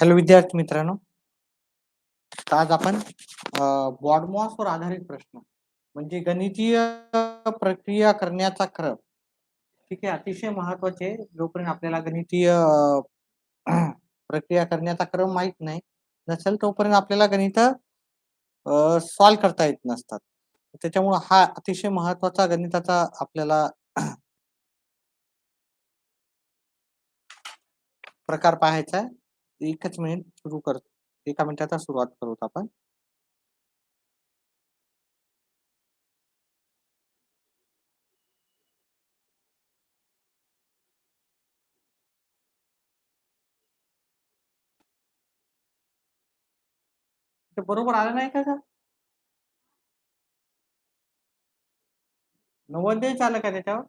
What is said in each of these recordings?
Hello विद्यार्थी मित्रांनो. आज आपण बॉडमॉस वर आधारित प्रश्न म्हणजे गणितीय प्रक्रिया करण्याचा क्रम ठीक आहे अतिशय महत्त्वाचे. जोपर्यंत आपल्याला गणितीय प्रक्रिया करण्याचा क्रम माहीत नाही नसेल तोपर्यंत आपल्याला गणित सॉल्व करता येत नसतात. त्याच्यामुळे हा अतिशय महत्त्वाचा गणिताचा आपल्याला प्रकार पाहायचा आहे. एकच मिनिट सुरू कर एका मिनिटाचा सुरुवात करू आपण. बरोबर आलं नाही का सर नव्वद आलं का त्याच्यावर?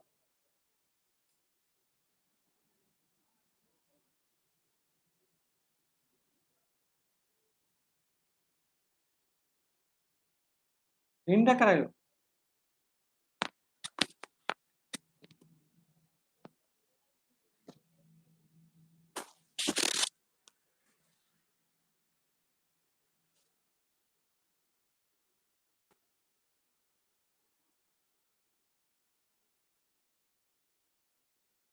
నిండకరాయిలు